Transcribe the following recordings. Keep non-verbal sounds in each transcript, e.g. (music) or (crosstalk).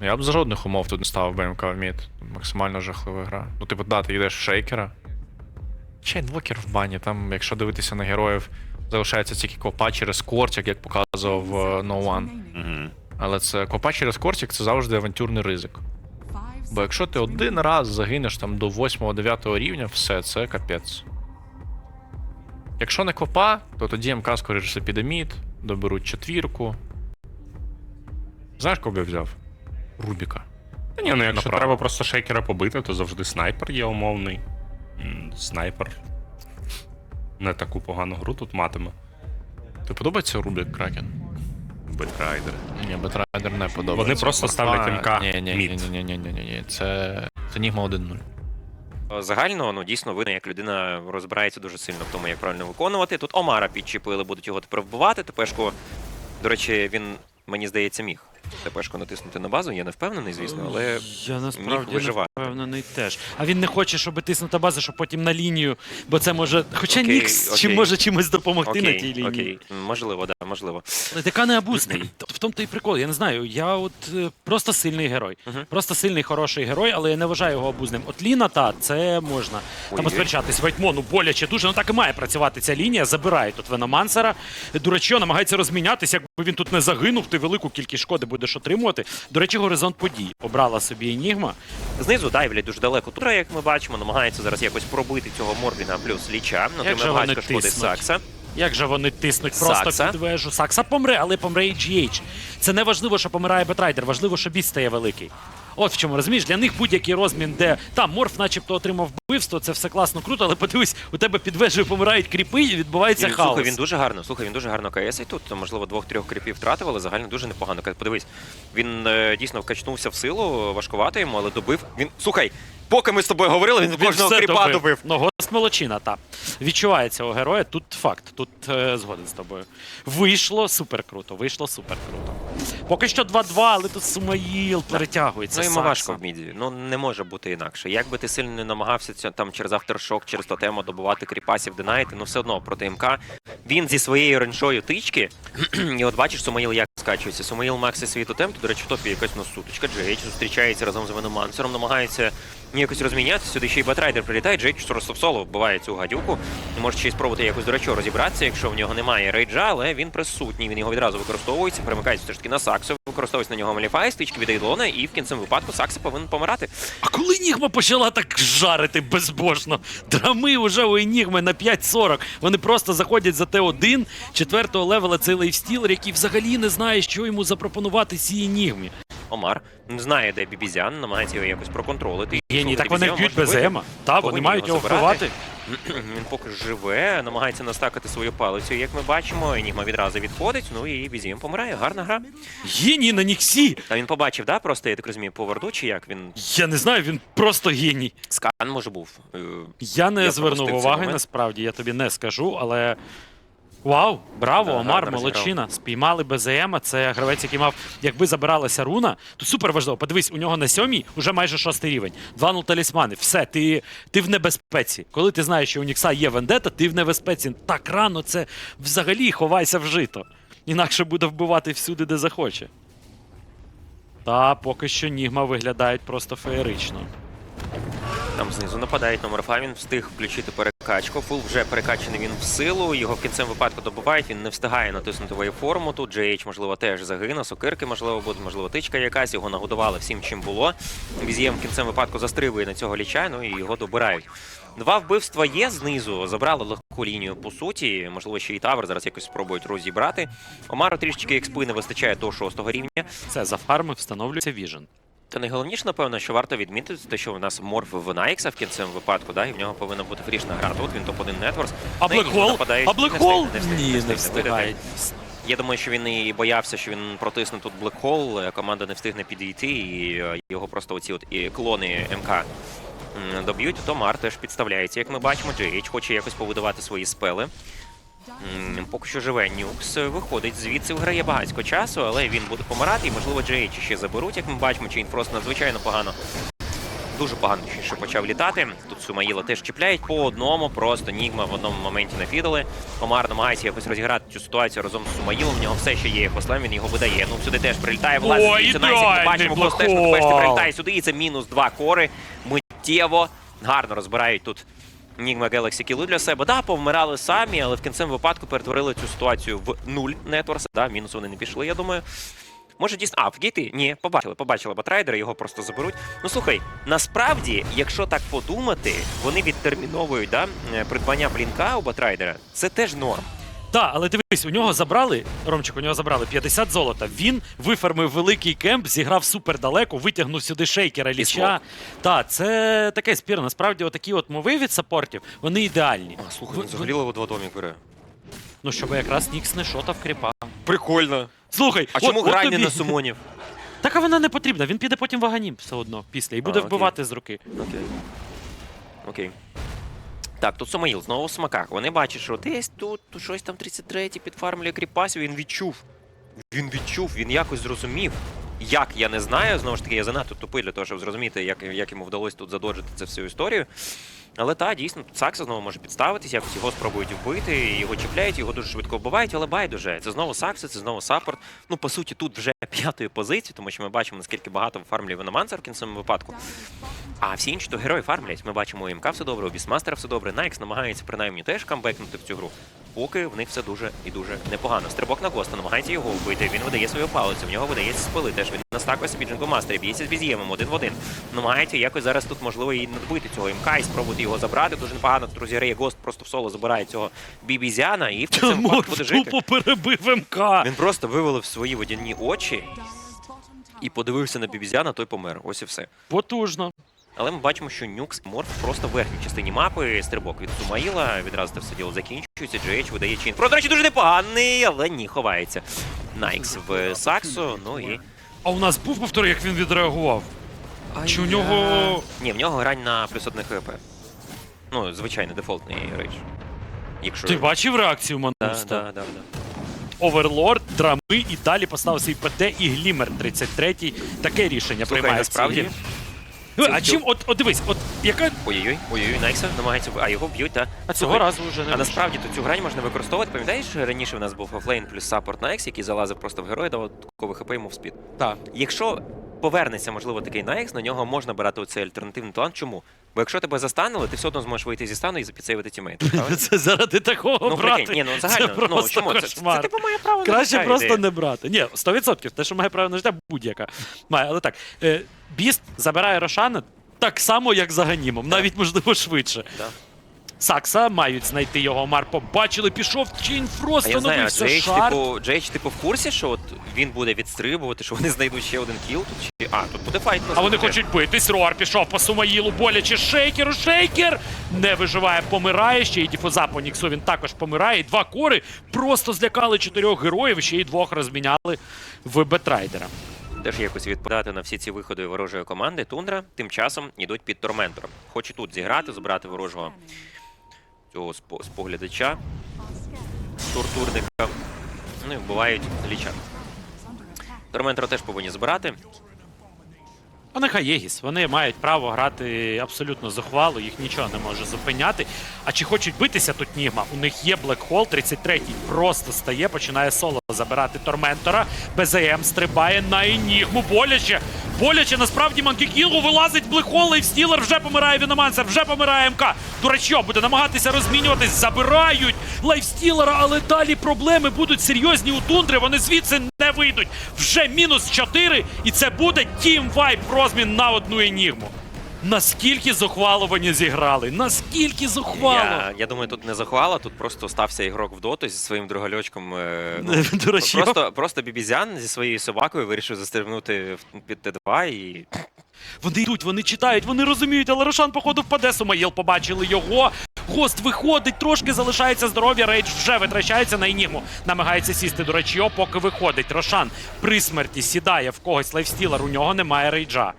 Я б за жодних умов тут не ставив БМК в мід. Максимально жахлива гра. Ну, типу, да, ти йдеш в шейкера. Ще інвокер в бані, там, якщо дивитися на героїв, залишається тільки копа через кортик, як показував е, No One. Угу. Але це копа через кортик це завжди авантюрний ризик. Бо якщо ти один раз загинеш там до 8-9 рівня, все, це капець. Якщо не копа, то тоді МК скоріше піде мід, доберуть четвірку. Знаєш, кого я взяв? Рубіка. Та ні, ну якщо Направо. треба просто шейкера побити, то завжди снайпер є умовний. Снайпер. Не таку погану гру тут матиме. Ти подобається Рубік Кракен? Бетрайдер. Ні, Бетрайдер не подобається. Вони просто ставлять МК Ні, ні, ні, ні, ні, ні, ні, ні, ні. Це. Це Нігма 1-0. Загально, ну дійсно видно, як людина розбирається дуже сильно в тому, як правильно виконувати. Тут Омара підчепили, будуть його тепер вбивати. Тепешку, до речі, він, мені здається, міг тепешку натиснути на базу. Я не впевнений, звісно, але Я насправді не виживати. впевнений теж. А він не хоче, щоб тиснута база, щоб потім на лінію, бо це може. Хоча Окей, Нікс чи може чимось допомогти на тій лінії. окей, можливо, да, можливо. ТК не абузний. В тому то і прикол. Я не знаю. Я от е, просто сильний герой. Просто сильний, хороший герой, але я не вважаю його абузним. От Ліна, та це можна. Там Ой-ой. посперечатись. Вайтмо, ну боляче дуже. Ну так і має працювати ця лінія. Забирає тут Веномансера. Дурачо намагається розмінятися. Якби він тут не загинув, ти велику кількість шкоди будеш отримувати. До речі, горизонт подій обрала собі Енігма. Знизу дайвлять дуже далеко тура, як ми бачимо, намагається зараз якось пробити цього Морбіна плюс ліча. Вони багатько шкоди. Сакса. Як же вони тиснуть просто Сакса. під вежу. Сакса помре, але помре і GH. Це не важливо, що помирає Бетрайдер, важливо, що біс стає великий. От в чому розумієш, для них будь-який розмін, де там морф, начебто, отримав вбивство, це все класно круто, але подивись, у тебе під вежею помирають кріпи і відбувається Він, хаос. слухай, він дуже гарно, слухай, він дуже гарно КС і тут, можливо, двох-трьох кріпів втратив, але загально дуже непогано. Подивись, він е, дійсно вкачнувся в силу, важкувато йому, але добив. Він, слухай, поки ми з тобою говорили, він, Він кожного все кріпа добив. Ну, гост молочина, та. Відчувається у героя. Тут факт, тут е, згоден з тобою. Вийшло супер круто, вийшло супер круто. Поки що 2-2, але тут Сумаїл перетягується. Ну йому Сакса. важко в міді. Ну не може бути інакше. Як би ти сильно не намагався ця- там через авторшок, через тотему добувати кріпасів, динайти, ну все одно проти МК. Він зі своєю реншою тички. (clears throat) і от бачиш, Сумаїл як скачується. Сумаїл Макси свій тотем, то, до речі, в топі якась ну, сутичка. Джейч зустрічається разом з Веномансером, намагається якось розмінятися. Сюди ще й Батрайдер прилітає. Джейч просто в соло вбиває цю гадюку. Може ще й спробувати якось до речі розібратися, якщо в нього немає рейджа, але він присутній. Він його відразу використовується, перемикається все ж таки на Саксу, використовується на нього Маліфай, стички від Ейдона, і в кінцевому випадку Сакса повинен помирати. А коли Нігма почала так жарити безбожно, драми вже у Енігми на 5.40. Вони просто заходять за Т1 четвертого левела цей лейфстілер, який взагалі не знає, що йому запропонувати цій Енігмі. Омар не знає, де Бібізян, намагається його якось проконтролити. Геній, так вони б'ють без. Ема. Та, вони мають його вбивати. (clears throat) Він поки живе, намагається настакати свою палицю, як ми бачимо. Енігма відразу відходить, ну і Бізієм помирає. Гарна гра. Геній на Ніксі. Та він побачив, да, просто я так розумію, поварту, чи як він Я не знаю, він просто геній. скан може був. Е, Я не Я звернув уваги, насправді, я тобі не скажу, але. Вау, браво, Да, Омар, гарно молодчина. Спіймали БЗМ. Це гравець, який мав, якби забиралася руна, то супер важливо. Подивись, у нього на сьомій уже майже шостий рівень. Два ну талісмани. Все, ти, ти в небезпеці. Коли ти знаєш, що у Нікса є вендета, ти в небезпеці. Так рано це взагалі ховайся в жито. Інакше буде вбивати всюди, де захоче. Та поки що Нігма виглядають просто феєрично. Там знизу нападають номер 5, він встиг включити перекачку. Фул вже перекачаний він в силу. Його в кінцевому випадку добувають. Він не встигає натиснути вейформу. Тут JH, можливо, теж загине. Сокирки, можливо, буде, можливо, тичка якась. Його нагодували всім, чим було. Візієм в кінцевому випадку застрибує на цього ліча, ну і його добирають. Два вбивства є знизу. Забрали легку лінію по суті. Можливо, ще і тавер зараз якось спробують розібрати. Омару трішечки експи не вистачає до шостого рівня. Це за фарми встановлюється Віжен. Та найголовніше, напевно, що варто відмітити, те, що у нас морф в Найкса в кінцевому випадку, да, і в нього повинна бути фрішна гра. Тут він топ-1 Нетворс. А Блекхол? нападають. А? Не не Ні, не видати. встигає. Я думаю, що він і боявся, що він протисне тут Блекхол, команда не встигне підійти, і е, його просто оці от і клони МК м, доб'ють. То Мар теж підставляється, як ми бачимо. JH хоче якось побудувати свої спели. М, Поки що живе Нюкс, виходить звідси, виграє багатько часу, але він буде помирати, і можливо JH ще заберуть, як ми бачимо, чи він просто надзвичайно погано дуже погано що почав літати. Тут Сумаїла теж чіпляють по одному, просто Нігма в одному моменті нафідали. Омар намагається якось розіграти цю ситуацію разом з Сумаїлом. В нього все ще є послем, він його видає. Ну сюди теж прилітає власне. Ой, звідси Найсік. Ми ідеальний бачимо, Гhost теж прилітає сюди, і це мінус два кори. Миттєво гарно розбирають тут. Нігма Galaxy кілу для себе. Да, повмирали самі, але в кінцевому випадку перетворили цю ситуацію в нуль нетворс. Да, мінус вони не пішли, я думаю. Може дійсно. А, в гейти? Ні, побачили, побачили батрайдера, його просто заберуть. Ну слухай, насправді, якщо так подумати, вони відтерміновують да, е, придбання блінка у батрайдера. Це теж норм. Так, але дивись, у нього забрали, Ромчик, у нього забрали 50 золота. Він вифармив великий кемп, зіграв супер далеко, витягнув сюди шейкера ліча. Так, це таке спір. Насправді, отакі от мови від саппортів, вони ідеальні. А, слухай, він взагалі левел 2 домік бере. Ну, щоб якраз Нікс не шотав кріпа. Прикольно. Слухай, А от- чому от тобі- на сумонів? (laughs) Так а вона не потрібна. Він піде потім в Аганім все одно після і буде окей. вбивати з руки. Окей. Окей. Так, тут Самаїл знову в смаках. Вони бачать, що десь тут, щось там 33-й підфармлює кріпасів. Він відчув. Він відчув, він якось зрозумів. Як я не знаю, знову ж таки, я занадто тупий для того, щоб зрозуміти, як, як йому вдалося тут задоджити цю всю історію. Але та, дійсно, Сакса знову може підставитись, якось його спробують вбити, його чіпляють, його дуже швидко вбивають, але байдуже. Це знову Сакса, це знову саппорт. Ну, по суті, тут вже (laughs) п'ятої позиції, тому що ми бачимо, наскільки багато фармлів Веномансер в кінцевому випадку. А всі інші то герої фармлять. Ми бачимо, у МК все добре, у Бісмастера все добре. Найкс намагається принаймні теж камбекнути в цю гру. Поки в них все дуже і дуже непогано. Стрибок на Госта намагається його вбити. Він видає свою палицю, в нього видається спили. Теж він настакує собі Джинкомастері, б'ється з Бізіємом один в один. Намагається якось зараз тут можливо і надбити цього МК і спробувати його забрати. Дуже непогано тут розіграє Гост, просто в соло забирає цього Бібізяна і в цьому буде жити. перебив МК. Він просто вивелив свої водяні очі і подивився на Бібізяна, той помер. Ось і все. Потужно. Але ми бачимо, що Нюкс Морф просто в верхній частині мапи. Стрибок від Сумаїла. Відразу це все діло закінчується. GH видає чин. Про, до речі, дуже непоганий, але ні, ховається. Найкс в Саксу. Ну і. А у нас був повтор, як він відреагував. Чи у нього- Ні, в нього грань на плюс одне хп. Ну, звичайний дефолтний рейдж. Якщо. Ти бачив реакцію Мануста? да, да, да. Оверлорд, драми і далі поставив свій ПТ і Глімер 33-й. Таке рішення Слухай, приймає. насправді-. Ну, А чим, от, от дивись, от яка. Ой-ой-ой, ой-ой, Найкса намагається. А його б'ють, так. А цього разу вже не А насправді то цю грань можна використовувати. Пам'ятаєш, раніше в нас був офлейн плюс саппорт Найкс, який залазив просто в героя, давав такого хп йому в спід. Так. Якщо повернеться, можливо, такий Найкс, на нього можна брати оцей альтернативний талант. Чому? Бо якщо тебе застанили, ти все одно зможеш вийти зі стану і запіцейвити тімейт. Це заради такого Ну, брати. прикинь, ні, ну загально, це ну просто чому? Це, це, це, кошмар. типу має право на Краще життя просто ідея. не брати. Ні, 100%. Те, що має право на життя, будь-яка. Має, але так. Е, Біст забирає Рошана так само, як за Ганімом, навіть можливо швидше. Да. Сакса мають знайти його. Мар побачили, пішов А Фрост, я знаю, становився Джейч, шар. типу, Джейч, типу, в курсі, що от він буде відстрибувати, що вони знайдуть ще один кіл тут. Чи... А, тут буде файт. А вони хочуть битись. Рор пішов по Сумаїлу, боляче шейкеру. Шейкер не виживає, помирає. Ще й діфуза по Ніксу він також помирає. І два кори просто злякали чотирьох героїв, ще й двох розміняли в Бетрайдера. Теж якось відповідати на всі ці виходи ворожої команди. Тундра тим часом йдуть під Торментором. Хоче тут зіграти, забрати ворожого цього спо- споглядача, тортурника. Ну і вбивають ліча. Торментора теж повинні збирати. А нехай Єгіс. Вони мають право грати абсолютно зухвало, їх нічого не може зупиняти. А чи хочуть битися тут Нігма? У них є Блекхол, 33-й просто стає, починає соло забирати Торментора. БЗМ стрибає на Енігму. Боляче. Боляче, насправді Манкікілу вилазить Блекхол, і Стілер вже помирає Віномансер, вже помирає МК. Дурачо буде намагатися розмінюватись, забирають лайфстілера, але далі проблеми будуть серйозні у тундри. Вони звідси не вийдуть. Вже мінус 4, і це буде тім вайп розмін на одну енігму. Наскільки зухвало вони зіграли? Наскільки зухвало? Я, я думаю, тут не захвала, тут просто стався ігрок в доту зі своїм другольочком. е, Ну, (laughs) Дурачок. просто, просто бібізян зі своєю собакою вирішив застрибнути в- під Т2 і. Вони йдуть, вони читають, вони розуміють, але Рошан, походу, впаде. Сумаїл побачили його. Гост виходить, трошки залишається здоров'я. Рейдж вже витрачається на енігму. Намагається сісти до речі, поки виходить. Рошан при смерті сідає в когось лайфстілер, у нього немає рейджа.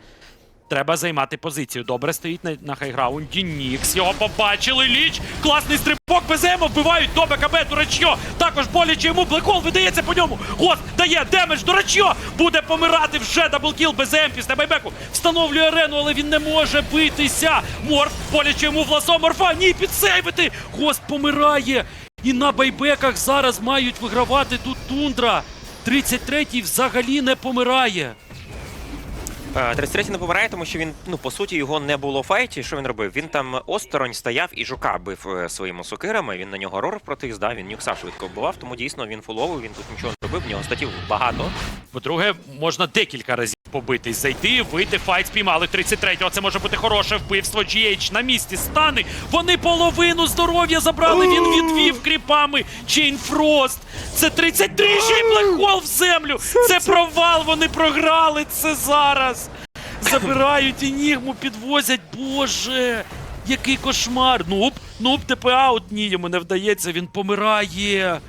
Треба займати позицію. Добре стоїть на, на хайграунді. Нікс. Його побачили. Ліч. Класний стрибок. БЗМ вбивають до БКБ. Дурачьо. Також боляче йому. Блекол видається по ньому. Гост дає демедж. Дурачьо. Буде помирати вже даблкіл. БЗМ після байбеку. Встановлює арену, але він не може битися. Морф. Боляче йому власо. Морфа. Ні, підсейвити. Гост помирає. І на байбеках зараз мають вигравати тут тундра. 33-й взагалі не помирає. Е, 33 не помирає, тому що він, ну, по суті, його не було в файті. Що він робив? Він там осторонь стояв і жука бив е, своїми сокирами. Він на нього рор протис, да, він нюкса швидко вбивав, тому дійсно він фуловий, він тут нічого не робив, в нього статів багато. По-друге, можна декілька разів побитись, зайти, вийти, файт спіймали 33-го. Це може бути хороше вбивство. GH на місці стани. Вони половину здоров'я забрали. Він відвів кріпами. Чейн Фрост. Це 33 ще й блекхол в землю. Це провал. Вони програли це зараз. Забирають енігму, підвозять. Боже. Який кошмар. Нуб, нуб ТПА Ні, йому не вдається, він помирає.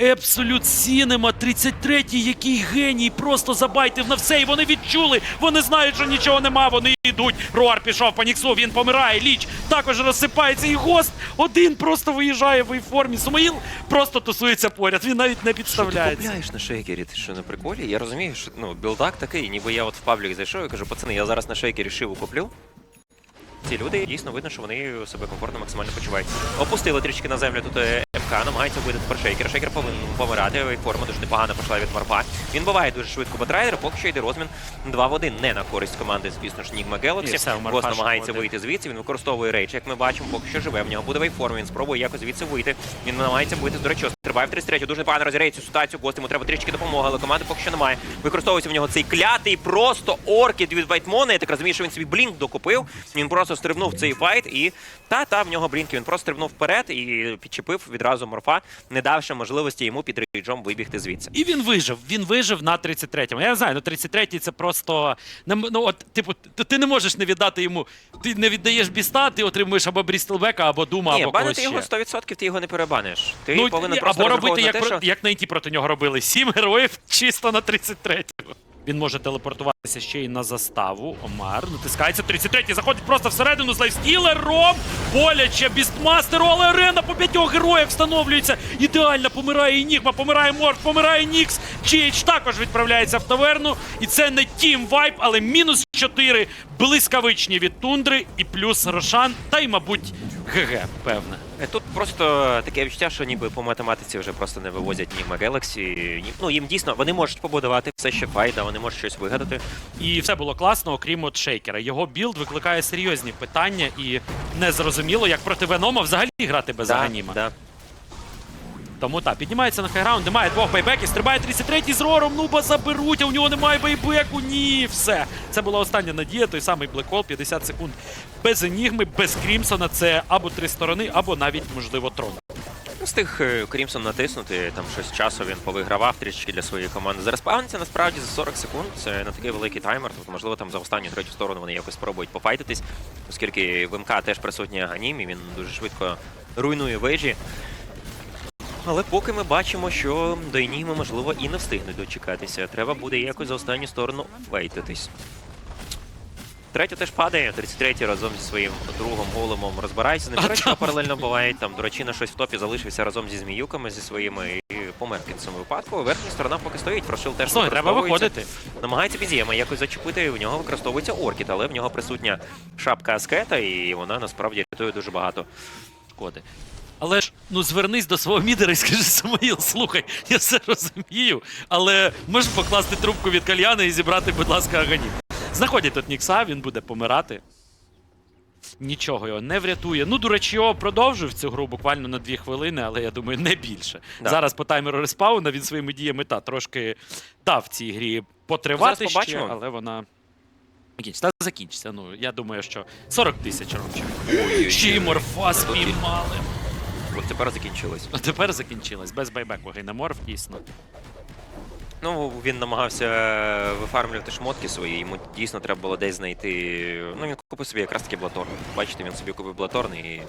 Епсолют Сінема, 33-й, який геній, просто забайтив на все, і вони відчули. Вони знають, що нічого нема, вони йдуть. Руар пішов по Ніксу, він помирає. Ліч також розсипається. І гост один просто виїжджає в формі. Сумаїл просто тусується поряд. Він навіть не підставляється. Ти підставляється. купляєш на шейкері, ти що на приколі? Я розумію, що ну, білдак такий, ніби я от в паблік зайшов і кажу, пацани, я зараз на шейкері шиву куплю. Ці люди дійсно видно, що вони себе комфортно максимально почувають. Опустили трішки на землю тут МК, намагається вбити тепер шейкер. Шейкер повинен помирати. Форма дуже непогана пішла від Марфа. Він буває дуже швидко батрайдер, поки що йде розмін 2 в 1. Не на користь команди, звісно ж, Нігма Гелаксі. Гос намагається вийти звідси. Він використовує рейдж, як ми бачимо, поки що живе. В нього буде вейформ, він спробує якось звідси вийти. Він намагається бити з дурачо. Триває в 33 дуже непогано розіграє цю ситуацію. Гост йому треба трішки допомоги, але команди поки що немає. Використовується в нього цей клятий просто оркід від Вайтмона. Я так розумію, що він собі блінк докупив. Він просто стрибнув цей файт і та-та, в нього блінки. Він просто стрибнув вперед і підчепив відразу морфа, не давши можливості йому під рейджом вибігти звідси. І він вижив. Він вижив на 33-му. Я не знаю, ну 33-й це просто. Ну, от, типу, ти, не можеш не віддати йому. Ти не віддаєш біста, ти отримуєш або Брістелбека, або Дума, Ні, або банити когось його ще. 100% ти його не перебаниш. Ти Ну, повинен ні, просто або робити, як, те, що... як на інті проти нього робили. Сім героїв чисто на 33-му. Він може телепортуватися ще й на заставу. Омар натискається 33-й, заходить просто всередину з лайфстілером. Боляче, бістмастеру, але арена по п'ятьох героях встановлюється. Ідеально помирає Енігма, помирає Морф, помирає Нікс. GH також відправляється в таверну. І це не тім вайп, але мінус 4 блискавичні від тундри і плюс Рошан. Та й, мабуть, ГГ, певне. Е, Тут просто таке відчуття, що ніби по математиці вже просто не вивозять ні Galaxy. Ні- Ну їм дійсно вони можуть побудувати все ще файда, вони можуть щось вигадати. І все було класно, окрім от шейкера. Його білд викликає серйозні питання, і незрозуміло, як проти Венома взагалі грати без аганіма. да. Тому так, піднімається на хайграунд, немає двох байбеків, стрибає 33-й з рором, нуба заберуть, а у нього немає байбеку. Ні, все. Це була остання надія, той самий блекол, 50 секунд. Без енігми, без Крімсона це або три сторони, або навіть, можливо, трон. Ну, Встиг е, Крімсон натиснути, там щось часу він повигравав трішки для своєї команди. Зараз Зареспавниться насправді за 40 секунд. Це не такий великий таймер. Тобто, можливо, там за останню третю сторону вони якось спробують пофайтитись, оскільки в МК теж присутній Аганім, і він дуже швидко руйнує вежі. Але поки ми бачимо, що до Енігми, можливо, і не встигнуть дочекатися. Треба буде якось за останню сторону фейтитись. Третя теж падає, 33-й разом зі своїм другом големом розбирається. з ним. А До речі, там- паралельно бувають. Там Дурачина щось в топі залишився разом зі зміюками, зі своїми і помер під цьому випадку. Верхня сторона поки стоїть, Фрошил теж Слухай, треба виходити. Намагається Бізєма якось зачепити, в нього використовується Оркід, але в нього присутня шапка аскета, і вона насправді рятує дуже багато. шкоди. Але ж ну звернись до свого мідера і скажи Самоїл, слухай, я все розумію, але можеш покласти трубку від кальяна і зібрати, будь ласка, аганім. Знаходять тут Нікса, він буде помирати. Нічого його не врятує. Ну, дурачьо продовжив цю гру буквально на дві хвилини, але я думаю, не більше. Да. Зараз по таймеру респауна він своїми діями та трошки дав цій грі потривати Зараз ще, побачимо. але вона. Та закінчиться. Ну, я думаю, що 40 тисяч ромчик. Ще й морфа спіймали. От тепер закінчилось. А тепер закінчилось. Без байбеку гейноморф, дійсно. Ну, він намагався вифармлювати шмотки свої, йому дійсно треба було десь знайти. Ну, він купив собі якраз таки Блаторн. Бачите, він собі купив Блаторн і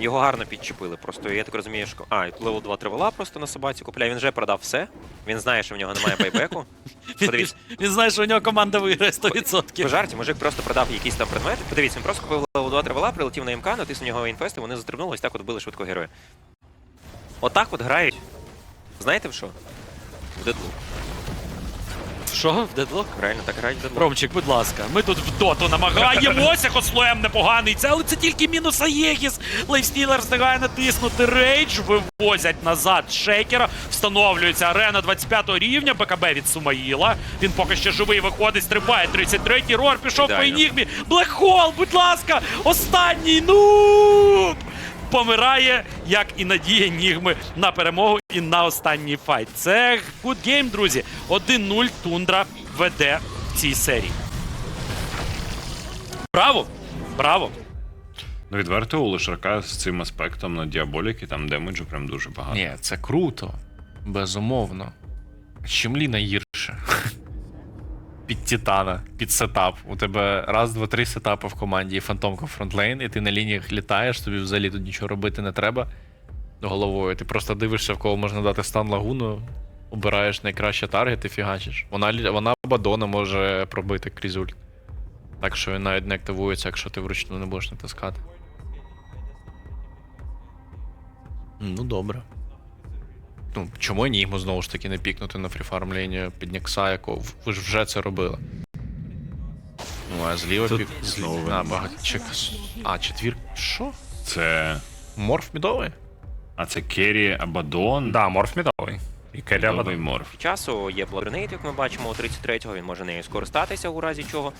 Його гарно підчепили. Просто я так розумію, що. А, левел 2 тривала просто на собаці купляє. Він вже продав все. Він знає, що в нього немає байбеку. (laughs) Подивіться. Він знає, що у нього команда виграє 100%. По жарті, мужик просто продав якісь там предмети. Подивіться, він просто купив левел 2 тривала, прилетів на МК, натиснув нього інфести, вони застрибнули, ось так от били швидко героя. Отак от грають. Знаєте в що? В Deadloop. Що? В дедлок? Реально так грають в Deadloop. Ромчик, будь ласка, ми тут в доту намагаємося, хослоєм непоганий. Це, але це тільки мінус Аєгіс. Лейфстілер встигає натиснути рейдж, вивозять назад шейкера. Встановлюється арена 25 рівня. БКБ від Сумаїла. Він поки що живий виходить, стрибає. 33-й рор пішов по енігмі. Блекхол, будь ласка, останній. Ну помирає, як і надія Нігми на перемогу і на останній файт. Це good game, друзі. 1-0 Тундра веде в цій серії. Браво! Браво! Ну, відверто у Лишака з цим аспектом на діаболіки там демеджу прям дуже багато. Ні, це круто. Безумовно. Чим Ліна гірше? Під Титана, під сетап. У тебе раз, два, три сетапи в команді і фантомка фронтлейн, і ти на лініях літаєш, тобі взагалі тут нічого робити не треба головою. Ти просто дивишся, в кого можна дати стан лагуну, обираєш найкраще таргет і фігачиш. Вона, вона бадона може пробити крізь ульт. Так що він навіть не активується, якщо ти вручну не будеш натискати. Ну, добре. Ну, чому Енігму знову ж таки не пікнути на фріфарм лінію під Нікса, якого ви ж вже це робили. Ну, а зліва Тут пік. знову А. Чек... А, четвір. Що? Це. Морф мідовий? А це Керрі Абадон. Да, морф мідовий. І Абадон. морф. часу. Є Bloodgrenade, як ми бачимо, у 33-го він може нею скористатися у разі чого.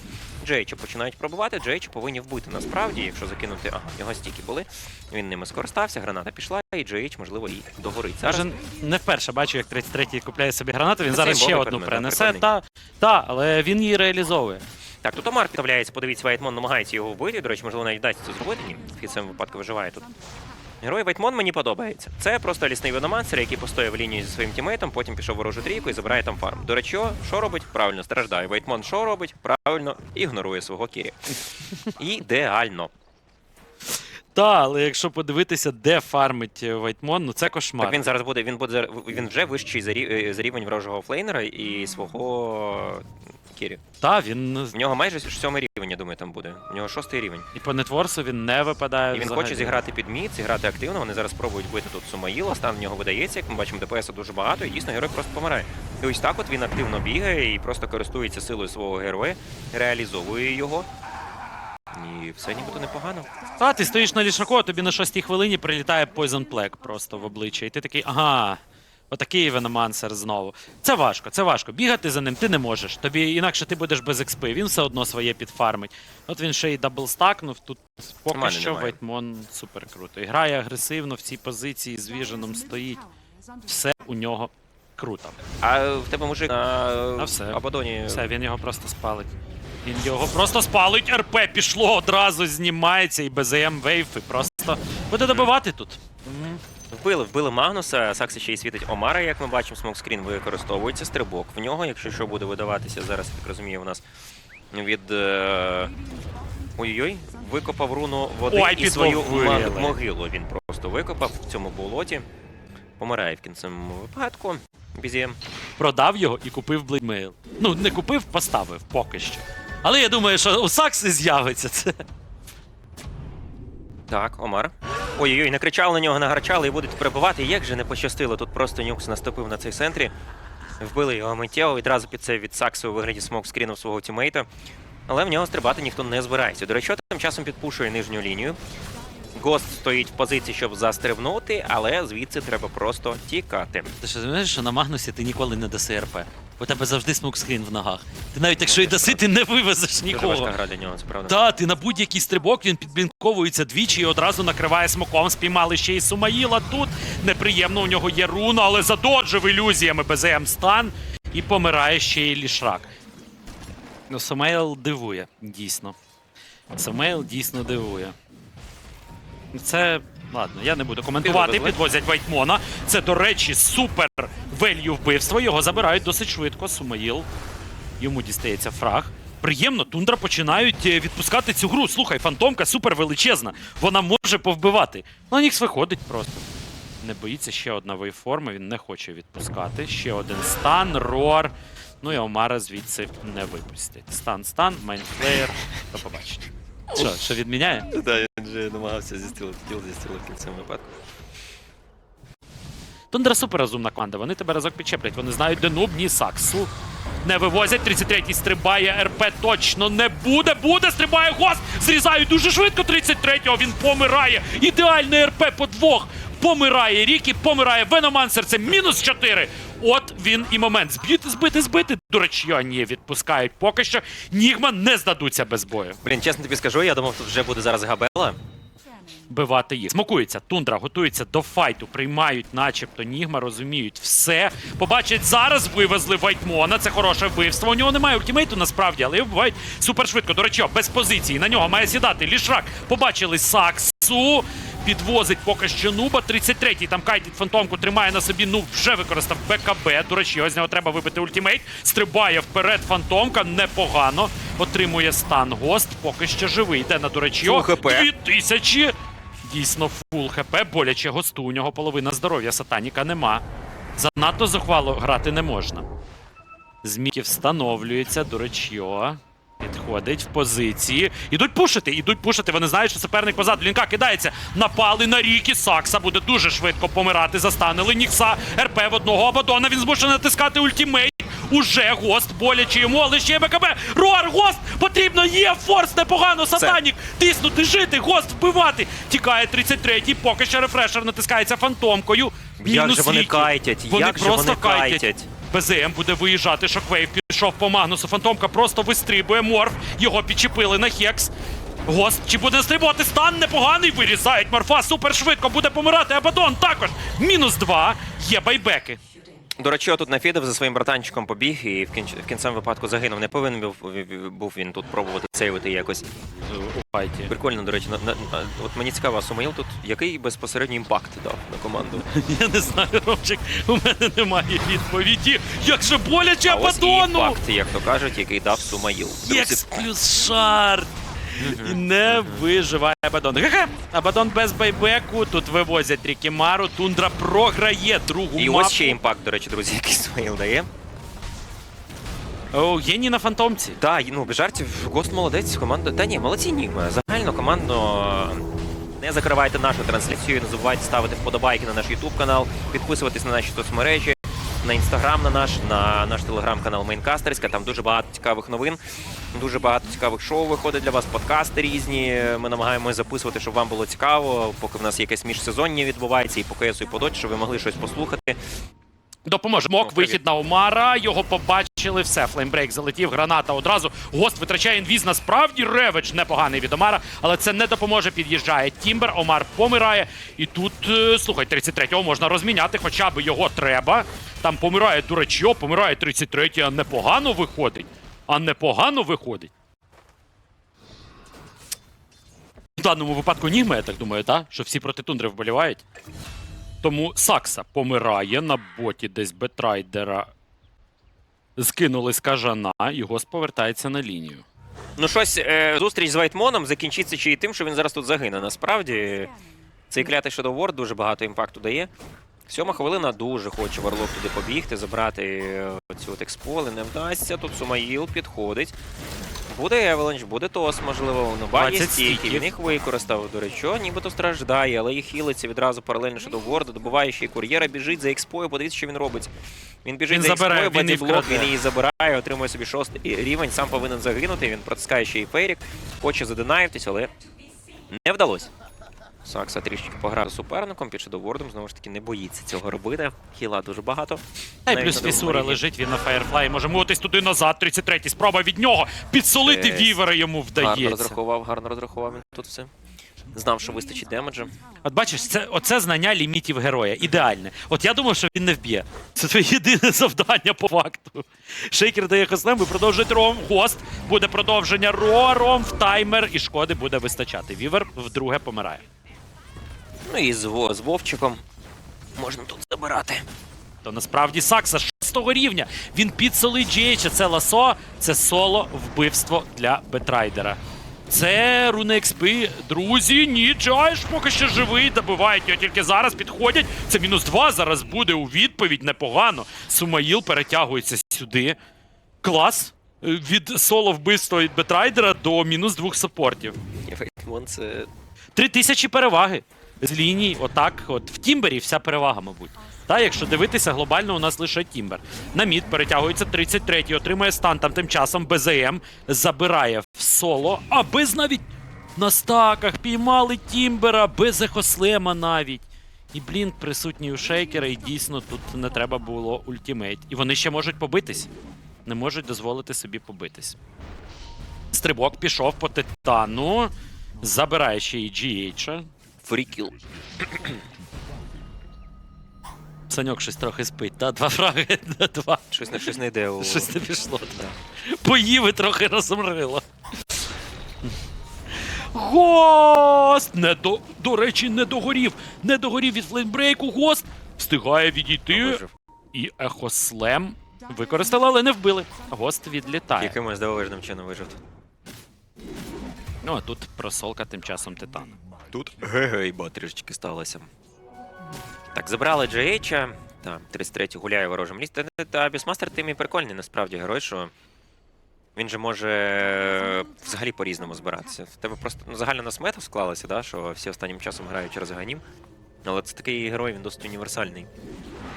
Джейча починають пробувати. Джейча повинні вбити насправді, якщо закинути. Ага, в нього стіки були. Він ними скористався, граната пішла, і Джейч, можливо, і догорить. Зараз Каже, не вперше бачу, як 33-й купляє собі гранату. Він Це зараз ще одну принесе. Та, та, але він її реалізовує. Так, тут Омар підставляється, подивіться, Вайтмон намагається його вбити. До речі, можливо, навіть вдасться це зробити. Ні, в цьому випадку виживає тут. Герой Вайтмон мені подобається. Це просто лісний виномансер, який постояв в лінії зі своїм тімейтом, потім пішов ворожу трійку і забирає там фарм. До речі, що робить? Правильно страждає. Вайтмон що робить? Правильно ігнорує свого кірі. (laughs) Ідеально. Та, але якщо подивитися, де фармить е, Вайтмон, ну це кошмар. Так він зараз буде. Він буде він вже вищий за е, за рівень ворожого флейнера і свого кірі. Та, він В нього майже сьомий рівень, я думаю, там буде. У нього шостий рівень. і по нетворсу він не випадає. І він взагалі. хоче зіграти під мід, зіграти активно. Вони зараз пробують бити тут Сумаїла, стан в нього видається. Як ми бачимо, ДПС дуже багато, і дійсно герой просто помирає. І ось так от він активно бігає і просто користується силою свого героя, реалізовує його. І все нібито непогано. Та, ти стоїш на лішаку, а тобі на шостій хвилині прилітає Poison Plague просто в обличчя. І ти такий, ага. Отакий веномансер знову. Це важко, це важко. Бігати за ним ти не можеш. Тобі інакше ти будеш без експи. Він все одно своє підфармить. От він ще й даблстакнув. Тут поки мене що немає. Вайтмон супер круто. І грає агресивно в цій позиції з Віженом стоїть. Все у нього круто. А в тебе мужик на А все. Абадоні. Все, він його просто спалить. Він його просто спалить. РП пішло одразу, знімається і БЗМ вейв, і просто буде добивати тут. Вбили, вбили Магнуса, Сакси ще й світить Омара, як ми бачимо, смокскрін використовується, стрибок в нього, якщо що буде видаватися зараз, так розумію, у нас від. е, Ой-ой-ой, викопав руну води Ой, і свою підловили. могилу він просто викопав в цьому болоті. Помирає в кінцевому випадку. Бізєм. Продав його і купив блейдмейл. Ну, не купив, поставив поки що. Але я думаю, що у Сакси з'явиться це. Так, Омар. Ой-ой-ой, накричав на нього, нагарчали і будуть прибивати. Як же не пощастило, тут просто Нюкс наступив на цей центрі. Вбили його миттєво, відразу під це від Саксу у вигляді смок-скріну свого тімейта. Але в нього стрибати ніхто не збирається. До речі, тим часом підпушує нижню лінію. Гост стоїть в позиції, щоб застрибнути, але звідси треба просто тікати. Ти що знаєш, що на Магнусі ти ніколи не даси РП. У тебе завжди смокскрін в ногах. Ти навіть якщо й даси, ти не вивезеш важка нікого. гра для нього, це правда. Та, ти на будь-який стрибок він підблінковується двічі і одразу накриває смоком. Спіймали ще й Сумаїла тут. Неприємно, у нього є руна, але задоджив ілюзіями БЗМ стан і помирає ще й лішрак. Ну, Сумейл дивує, дійсно. Сумейл дійсно дивує. Це. Ладно, я не буду коментувати. Підвозять Вайтмона. Це, до речі, супер велью вбивство. Його забирають досить швидко. Сумаїл. Йому дістається фраг. приємно. Тундра починають е, відпускати цю гру. Слухай, фантомка супер величезна. Вона може повбивати. Ну, Нікс виходить просто. Не боїться ще одна вейформа, він не хоче відпускати. Ще один стан, рор. Ну і Омара звідси не випустять. Стан, стан, майнфлеєр. До побачення. Що, що відміняє? Да, він же намагався зістілити тіл, зістілив в кінцевому випадку. Тундра супер розумна команда. Вони тебе разок підчеплять. Вони знають, де нуб, ні саксу. Не вивозять. 33-й стрибає. РП точно не буде. Буде. Стрибає гост. Зрізають дуже швидко. 33-го він помирає. Ідеальний РП по двох. Помирає Рікі, помирає Веномансер. Це мінус 4. От він і момент. Збити, збити, збити. Речі, ні, відпускають. Поки що Нігма не здадуться без бою. Блін, чесно тобі скажу, я думав, тут вже буде зараз габела. Бивати їх. Смокується, тундра готується до файту, приймають, начебто, Нігма, розуміють все. Побачать зараз, вивезли Вайтмона. Це хороше вбивство. У нього немає ультимейту насправді, але його вбивають супер швидко. До речі, без позиції. На нього має сідати Лішрак. Побачили Саксу. Підвозить поки що Нуба. 33-й там кайтить фантомку, тримає на собі. Нуб вже використав БКБ. До речі, з нього треба вибити ультимейт. Стрибає вперед фантомка. Непогано. Отримує стан гост. Поки що живий. Йде на ХП. 2000. Дійсно, фул хп, боляче госту. У нього половина здоров'я, сатаніка нема. Занадто зухвало грати не можна. Зміки встановлюється, дурачьо. Підходить в позиції. Ідуть пушити, ідуть пушити. Вони знають, що суперник позаду. Лінка кидається. Напали на ріки. Сакса буде дуже швидко помирати. Застанили Нікса. РП в одного Абадона. Він змушений натискати ультимейт. Уже гост боляче йому, але ще є БКБ. Руар, гост! Потрібно є форс непогано. Сатанік тиснути, жити, гост вбивати. Тікає 33-й, поки що рефрешер натискається фантомкою. Як же вони кайтять? Вони Як же просто вони кайтять. кайтять? БЗМ буде виїжджати, Шоквейв пішов по Магнусу. Фантомка просто вистрибує морф. Його підчепили на хекс. Гост, чи буде стрибувати стан непоганий? Вирізають морфа супер швидко, буде помирати. Абадон також. Мінус два. Є байбеки. До речі, тут нафідав за своїм братанчиком побіг і в, кінч... в кінцевому випадку загинув. Не повинен був, був він тут пробувати сейвити якось. У файті. Прикольно, до речі, на, на, от мені цікаво, а Сумаїл тут який безпосередній імпакт дав на команду? (laughs) Я не знаю, Ромчик, у мене немає відповіді. Як же боляче А ось і Абадону! імпакт, як то кажуть, який дав Сумаїл. Єкс плюс шард. І не виживає Абадон. Ге-ге! Абадон без байбеку. Тут вивозять Рікімару. Тундра програє другу І мапу. ось ще імпакт, до речі, друзі, який Сумаїл дає. О, геній на фантомці. Так, ну без жартів, Гост молодець, команда. Та ні, молодці Нігма. Загально командно. Не закривайте нашу трансляцію, не забувайте ставити вподобайки на наш YouTube канал, підписуватись на наші соцмережі, на інстаграм на наш, на наш телеграм-канал Мейнкастерська. Там дуже багато цікавих новин, дуже багато цікавих шоу виходить для вас, подкасти різні. Ми намагаємось записувати, щоб вам було цікаво, поки в нас якесь міжсезоння відбувається, і по КСу, і по щоб ви могли щось послухати. Допоможе. Мок, вихід на Омара. Його побачили. Все, флеймбрейк залетів, граната одразу. Гост витрачає інвіз. Насправді ревич непоганий від Омара, але це не допоможе. Під'їжджає Тімбер. Омар помирає. І тут, е, слухай, 33-го можна розміняти, хоча б його треба. Там помирає дурачьо, помирає 33-й, а непогано виходить. А непогано виходить. В даному випадку Нігма, я так думаю, так? Що всі проти тундри вболівають. Тому Сакса помирає на боті десь Бетрайдера. Скинули з кажана, і Гос повертається на лінію. Ну, щось е, зустріч з Вайтмоном закінчиться ще й тим, що він зараз тут загине. Насправді, цей клятий Shadow Ward дуже багато імпакту дає. Сьома хвилина дуже хоче Варлок туди побігти, забрати е, цю от експо, але не вдасться. Тут Сумаїл підходить. Буде Евеленч, буде Тос, можливо. Нуба є 20 стійки, стіків. він їх використав. До речі, нібито страждає, але їх хілиться відразу паралельно щодо Ворда, добиває ще й кур'єра, біжить за експою, подивіться, що він робить. Він біжить Він за забирає, експою, він вкраде. він її забирає, отримує собі шостий рівень, сам повинен загинути. Він протискає ще й фейрік, хоче задинаївтись, але не вдалося. Сакса трішки пограв з суперником, під шедовордом, знову ж таки, не боїться цього робити. Хіла дуже багато. Та й плюс фісура лежить, він на Фаєрфлай може мовитись туди назад. 33-й спроба від нього. Підсолити Жесть. вівера йому Гарно розрахував, гарно розрахував він тут все. Знав, що вистачить демеджа. От бачиш, це оце знання лімітів героя. Ідеальне. От я думав, що він не вб'є. Це твоє єдине завдання по факту. Шейкер дає хаслем, ви продовжуєте ром. Гост буде продовження ро, ром в таймер, і шкоди буде вистачати. Вівер вдруге помирає. Ну і з, з Вовчиком можна тут забирати. То насправді Сакса шостого рівня. Він підсолить GH, це ласо, це соло вбивство для Бетрайдера. Це руни експи. Друзі, ні, Джайш поки що живий, добивають його тільки зараз, підходять. Це мінус два зараз буде у відповідь, непогано. Сумаїл перетягується сюди. Клас. Від соло вбивства від Бетрайдера до мінус двох саппортів. Вон Три тисячі переваги з ліній, отак. От в Тімбері вся перевага, мабуть. Та, якщо дивитися, глобально у нас лише Тімбер. На мід перетягується 33-й, отримує стан. Там тим часом БЗМ забирає в соло, а без навіть на стаках піймали Тімбера, без ехослема навіть. І Блінк присутній у шейкера, і дійсно тут не треба було ультімейт. І вони ще можуть побитись. Не можуть дозволити собі побитись. Стрибок пішов по титану. Забирає ще і GH. Фрікіл. Саньок щось трохи спить, та два фраги, на (laughs) два. Щось не щось не йде у. Щось не пішло. Та. Поїв і трохи розмрило. Гост! Не до, до речі, не догорів. Не догорів від флеймбрейку. Гост встигає відійти. Вижив. І ехослем використали, але не вбили. Гост відлітає. Якимось дивовижним чином вижив. Ну, а тут просолка тим часом титана. Тут гегейба трішечки сталося. Так, забрали GH, та 33-й гуляє в ворожому лісі. Та, та, Бісмастер тим і прикольний насправді герой, що він же може е, взагалі по-різному збиратися. В тебе просто ну, загально нас мета склалася, да, що всі останнім часом грають через ганім. Але це такий герой, він досить універсальний.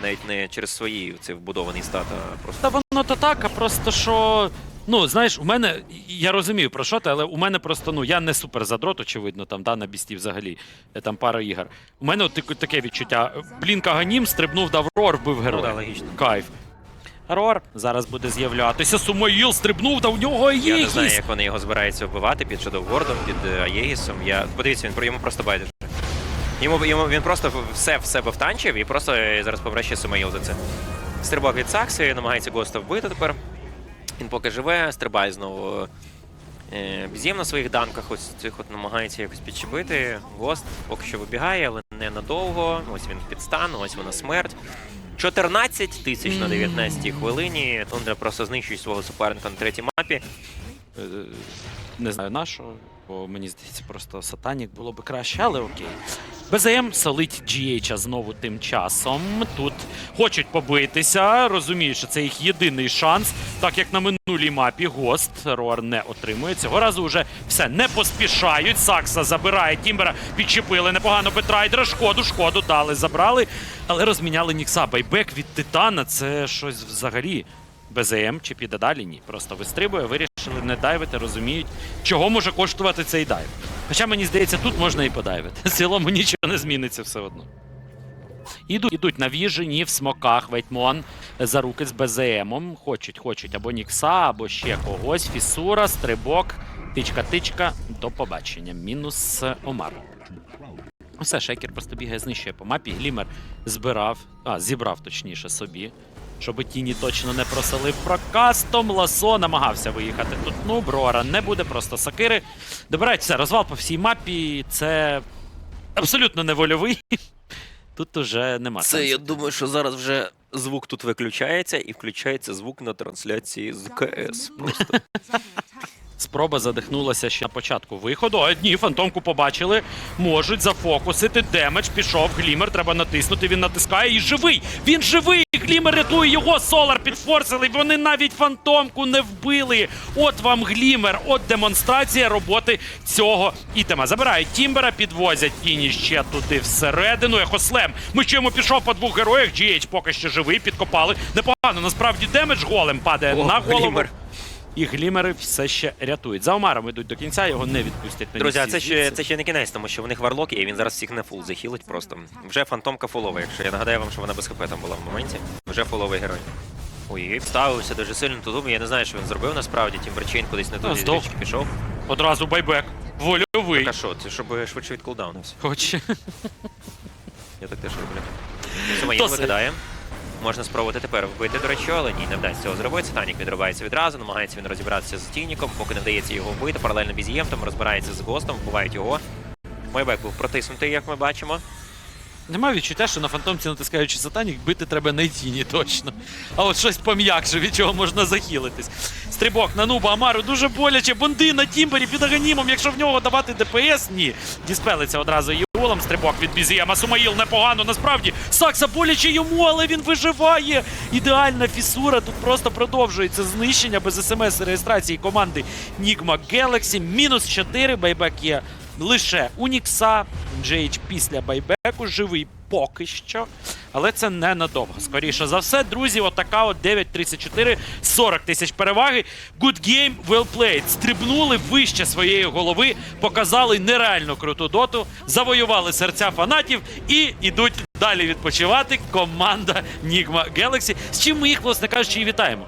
Навіть не через свої цей вбудований стат, а просто. Та воно то так, а просто що. Ну, знаєш, у мене, я розумію про що ти, але у мене просто, ну, я не супер задрот, очевидно, там, да, на бісті взагалі, е, там пара ігор. У мене от таке- відчуття. Блінка Ганім стрибнув, дав рор, вбив героя. Ну, да, логічно. Кайф. Рор зараз буде з'являтися. Сумоїл стрибнув, та у нього є. Я не знаю, як вони його збираються вбивати під Shadowwordом, під е, Аєгісом. Я подивіться, він про йому просто байдуже. Йому, йому він просто все в себе втанчив і просто е, зараз помре ще Сумаїл за це. Стрибок від Сакси, намагається Госта вбити тепер. Він поки живе, стрибає знову. Е, Бізєм на своїх данках ось цих от намагається якось підчепити. Гост поки що вибігає, але не надовго. Ось він під стан, ось вона смерть. 14 тисяч на 19 хвилині. Тундра просто знищує свого суперника на третій мапі. Е, Не знаю на що, бо мені здається, просто сатанік було би краще, але окей. БЗМ солить GH знову тим часом. Тут хочуть побитися, розуміють, що це їх єдиний шанс. Так як на минулій мапі Гост Рор не отримує. Цього разу вже все не поспішають. Сакса забирає Тімбера, підчепили непогано Бетрайдера. Шкоду, шкоду дали, забрали, але розміняли Нікса. Байбек від Титана це щось взагалі. БЗМ чи піде далі? Ні. Просто вистрибує, вирішили не дайвити, розуміють, чого може коштувати цей дайв. Хоча мені здається, тут можна і подайвити. В цілому нічого не зміниться все одно. Ідуть, ідуть на віжені, в смоках, Вейтмон за руки з БЗМом. Хочуть, хочуть або Нікса, або ще когось. Фісура, стрибок, тичка-тичка. До побачення. Мінус Омар. Все, шейкер просто бігає, знищує по мапі. Глімер збирав, а, зібрав точніше собі. Щоб тіні точно не просолив прокастом. Ласо намагався виїхати тут. Ну, Брора не буде, просто сакири. Добирають все, розвал по всій мапі. Це абсолютно не вольовий. (laughs) Тут уже нема Це сенсу. я думаю, що зараз вже звук тут виключається і включається звук на трансляції з КС. Просто (laughs) Спроба задихнулася ще на початку виходу. А ні, фантомку побачили. Можуть зафокусити. Демедж пішов. Глімер треба натиснути. Він натискає і живий. Він живий. Глімер рятує його. Солар підфорсили. Вони навіть фантомку не вбили. От вам глімер. От демонстрація роботи цього ітема. Забирають Тімбера, підвозять тіні ще туди всередину. Ехослем. Ми чуємо пішов по двох героях. GH поки що живий, підкопали. Непогано. Насправді демедж голем падає О, на голову. Глімер. І глімери все ще рятують. За Омаром йдуть до кінця, його не відпустять на Друзі, а місці це ще, звідси. це ще не кінець, тому що в них варлок і він зараз всіх на фул захилить просто. Вже фантомка фулова, якщо я нагадаю вам, що вона без хп там була в моменті. Вже фуловий герой. Ой, вставився дуже сильно туди. Я не знаю, що він зробив насправді. Тімберчейн кудись не туди здох. пішов. Одразу байбек. Вольовий. Так а що, це щоб швидше відкулдаунився. Хоче. Я так теж роблю. (laughs) Сумаїл Досить. викидає. Можна спробувати тепер вбити, до речі, але ні, не вдасться цього зробити. Танік відривається відразу, намагається він розібратися з Тініком, поки не вдається його вбити. Паралельно бізієм, там розбирається з гостом, вбивають його. Майбек був протиснутий, як ми бачимо. Нема відчуття, що на фантомці, натискаючи сатанік, бити треба на тіні точно. А от щось пом'якше, від чого можна захилитись. Стрибок на нуба Амару дуже боляче. Бонди на Тімбері під аганімом. Якщо в нього давати ДПС, ні. Діспелиться одразу Єолом. Стрибок від Бізієма. Сумаїл непогано, насправді. Сакса боляче йому, але він виживає. Ідеальна фісура. Тут просто продовжується знищення без смс реєстрації команди Нігма Galaxy. Мінус 4. Байбек є лише у Нікса. Після байбеку живий поки що. Але це ненадовго. Скоріше за все, друзі, отака от 9.34, 40 тисяч переваги. Good game, well played. Стрибнули вище своєї голови, показали нереально круту доту, завоювали серця фанатів і йдуть далі відпочивати. Команда Nigma Galaxy, з чим ми їх, власне кажучи, і вітаємо.